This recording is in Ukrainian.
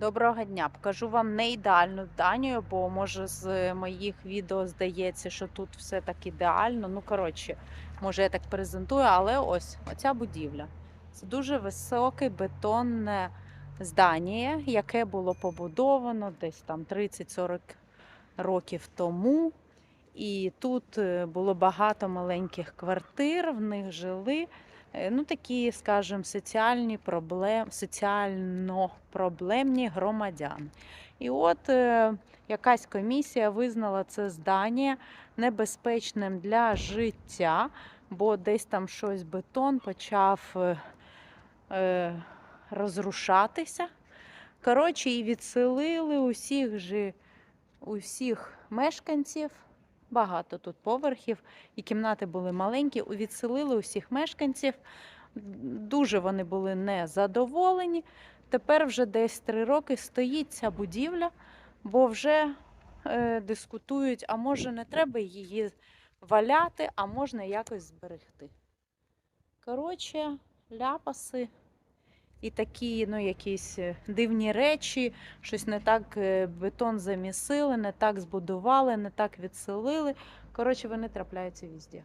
Доброго дня! Покажу вам не ідеальну Данію, бо може з моїх відео здається, що тут все так ідеально. Ну, коротше, може я так презентую, але ось оця будівля. Це дуже високе бетонне здання, яке було побудовано десь там 30-40 років тому. І тут е, було багато маленьких квартир, в них жили е, ну, такі, скажімо, соціальні проблем, соціально проблемні громадяни. І от е, якась комісія визнала це здання небезпечним для життя, бо десь там щось бетон почав е, розрушатися. Коротше, і відселили усіх же, усіх мешканців. Багато тут поверхів, і кімнати були маленькі. Відселили усіх мешканців. Дуже вони були незадоволені. Тепер вже десь три роки стоїть ця будівля, бо вже е, дискутують, а може не треба її валяти, а можна якось зберегти. Коротше, ляпаси і такі, ну, якісь е, дивні речі, щось не так е, бетон замісили, не так збудували, не так відселили. Коротше, вони трапляються везде.